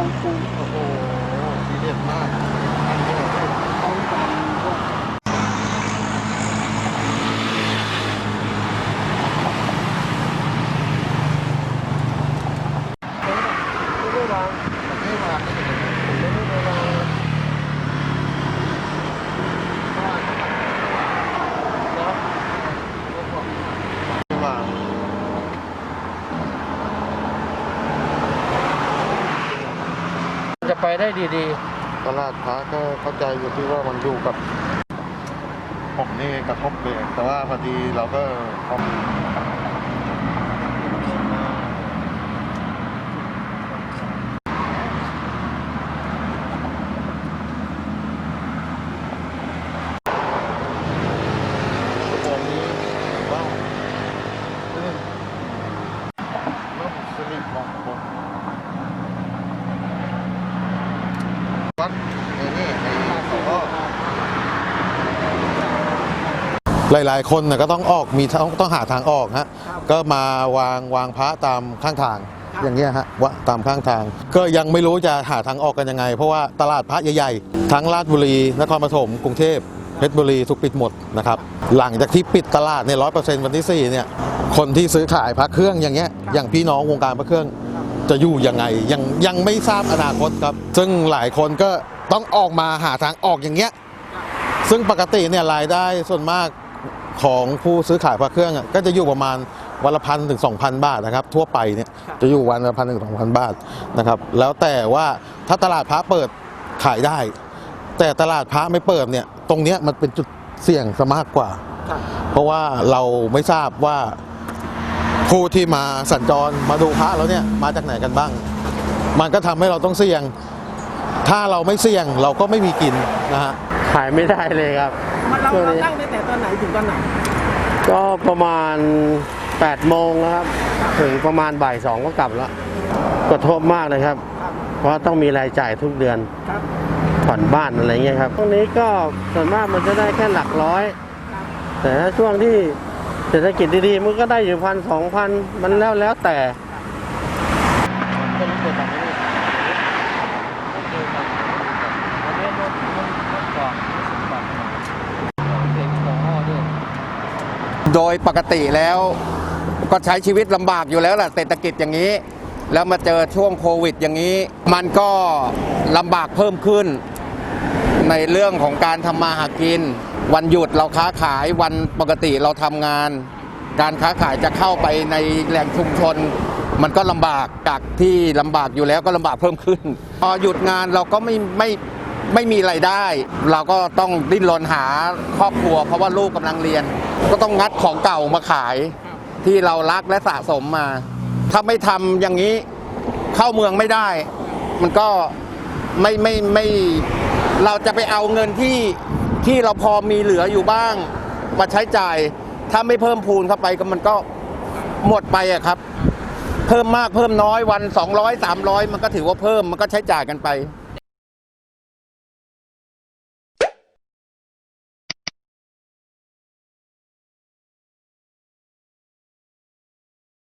ของครู โอ้โหทีเด็ดมากอันนี้เหรอพี่ ของการด้วย ไม่ได้วางไม่วางไม่ได้ไม่ได้วางไม่วาง จะ ไปได้ดีตลาดพระก็เข้าใจอยู่ที่ว่ามันอยู่กับ ผมนี่กระทบเบรกแต่ว่าพอดีเราก็เอาชั่วโมงนี้ว้าวนี่รถสิริมงคล วัดไอ้นี่ไอ้เขาก็หลายๆ คนนะก็ต้องออกมีต้องต้องหาทางออกฮะก็มาวางวางพระตามข้างทางอย่างเงี้ยฮะวะตามข้างทาง ก็ยังไม่รู้จะหาทางออกกันยังไง เพราะว่าตลาดพระใหญ่ๆ ทั้งราชบุรีนครปฐมกรุงเทพเพชรบุรีถูกปิดหมดนะครับหลังจากที่ปิดตลาดเนี่ยร้อยเปอร์เซ็นต์วันที่4เนี่ยคนที่ซื้อขายพระเครื่องอย่างเงี้ยอย่างพี่น้องวงการพระเครื่อง จะอยู่ยังไงยังยังไม่ทราบอนาคตครับ ซึ่งหลายคนก็ต้องออกมาหาทางออกอย่างเงี้ยซึ่งปกติเนี่ยรายได้ส่วนมากของผู้ซื้อขายพระเครื่องอะก็จะอยู่ประมาณวันละพันถึงสองพันบาทนะครับ ทั่วไปเนี่ยจะอยู่วันละพันถึงสองพันบาทนะครับ แล้วแต่ว่าถ้าตลาดพระเปิดขายได้ แต่ตลาดพระไม่เปิดเนี่ย ตรงเนี้ยมันเป็นจุดเสี่ยงซะมากกว่าครับเพราะว่าเราไม่ทราบว่า ผู้ที่มาสัญจรมาดูพระแล้วเนี่ยมาจากไหนกันบ้าง มันก็ทำให้เราต้องเสี่ยง ถ้าเราไม่เสี่ยงเราก็ไม่มีกินนะฮะๆขายไม่ได้เลยครับมันเราช่วงเรานี้ตั้งตั้งแต่ตอนไหนถึงตอนไหนก็ประมาณ8โมงนะครับ ถึงประมาณบ่ายสองก็กลับแล้วกระทบมากเลยครับครับเพราะต้องมีรายจ่ายทุกเดือนครับผ่อนบ้านอะไรเงี้ยครับช่วงนี้ก็ส่วนมากมันจะได้แค่หลักร้อย แต่ถ้าช่วงที่ เศรษฐกิจดีๆมันก็ได้อยู่พันสองพันมันแล้วแล้วแต่โดยปกติแล้วก็ใช้ชีวิตลำบากอยู่แล้วแหละเศรษฐกิจอย่างนี้ แล้วมาเจอช่วงโควิดอย่างนี้ มันก็ลำบากเพิ่มขึ้น ในเรื่องของการทำมาหากิน วันหยุดเราค้าขายวันปกติเราทำงาน การค้าขายจะเข้าไปในแหล่งชุมชน มันก็ลำบากจากที่ลำบากอยู่แล้วก็ลำบากเพิ่มขึ้น พอหยุดงานเราก็ไม่ไม่ไม่มีไรายได้ เราก็ต้องดิ้นรนหาครอบครัว เพราะว่าลูกกำลังเรียน ก็ต้องงัดของเก่ามาขาย ที่เรารักและสะสมมา ถ้าไม่ทำอย่างนี้เข้าเมืองไม่ได้ มันก็ไม่ไม่ไม่เราจะไปเอาเงินที่ ที่เราพอมีเหลืออยู่บ้าง มาใช้จ่าย ถ้าไม่เพิ่มพูนเข้าไปก็มันก็หมดไปอะครับ เพิ่มมากเพิ่มน้อยวัน 200 300 มันก็ถือว่าเพิ่มมันก็ใช้จ่ายกันไป